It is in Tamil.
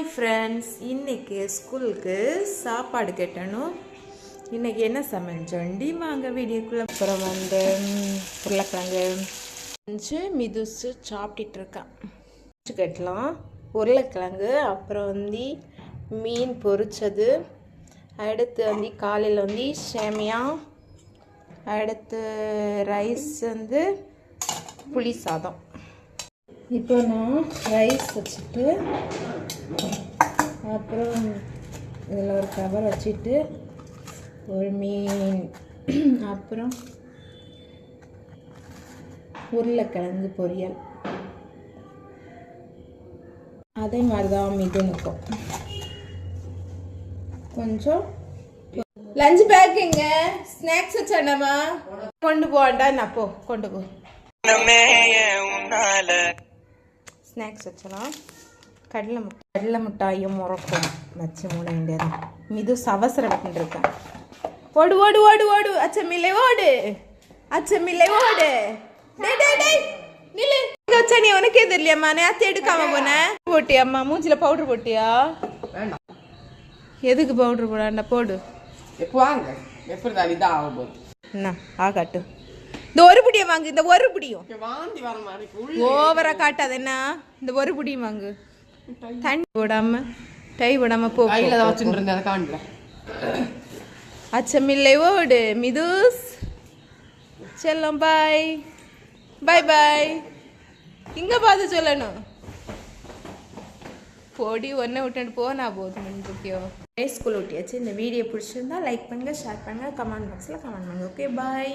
ஹாய் ஃப்ரெண்ட்ஸ் இன்றைக்கி ஸ்கூலுக்கு சாப்பாடு கட்டணும். இன்றைக்கி என்ன சமைச்சோண்டி வாங்க வீடியோக்குள்ளே அப்புறம் வந்து உருளைக்கிழங்கு செஞ்சு மிதுசு சாப்பிட்டுட்டு இருக்கான் கட்டலாம். உருளைக்கிழங்கு அப்புறம் வந்து மீன் பொரிச்சது. அடுத்து வந்து காலையில் வந்து சேமியா. அடுத்து ரைஸ் வந்து புளி சாதம். இப்போ நான் ரைஸ் வச்சுட்டு அப்புறம் இதில் ஒரு கவர் வச்சுட்டு ஒரு மீன் அப்புறம் உருளைக்கிழங்கு பொரியல். அதே மாதிரி தான் மிதுனுக்கும். கொஞ்சம் லஞ்ச் பேக்குங்க ஸ்நாக்ஸ் வச்சாண்டாமா கொண்டு போகண்டா நான் போ கொண்டு போ. ஸ்நாக்ஸ் வச்சலாம். கடலை முட்டை. கடலை முட்டாயும் முறக்கும். வச்சு மூட வேண்டியதான் மிது சவசர இருக்கேன். ஓடு ஓடு ஓடு ஓடு. அச்சமில்லை ஓடு. அச்சமில்லை ஓடு. டேய் டேய் டேய். நில்லு. வச்சா நீ உனக்கே தெரியலையாம்மா. நேத்து எடுக்காம போன போட்டியாம்மா. மூஞ்சில பவுடர் போட்டியா? வேண்டாம். எதுக்கு பவுடர் போடாண்டா? போடு. வாங்க? எப்படி தான் இதாக என்ன? இந்த ஒரு புடியை வாங்கு இந்த ஒரு புடியும். ஓவரா காட்டாது என்ன? இந்த ஒரு புடியும் வாங்கு. தண்ணி போடாம டை போடாம போ அச்சமில்லை ஓடு. மிதுஸ். செல்லம் பாய். பாய் பாய். இங்க பார்த்து சொல்லணும். போடி ஒன்றை விட்டுட்டு போனா போதும் முக்கியம் ஸ்கூல் விட்டியாச்சு இந்த வீடியோ பிடிச்சிருந்தா லைக் பண்ணுங்க ஷேர் பண்ணுங்க கமெண்ட் பாக்ஸில் கமெண்ட் பண்ணுங்க. Okay bye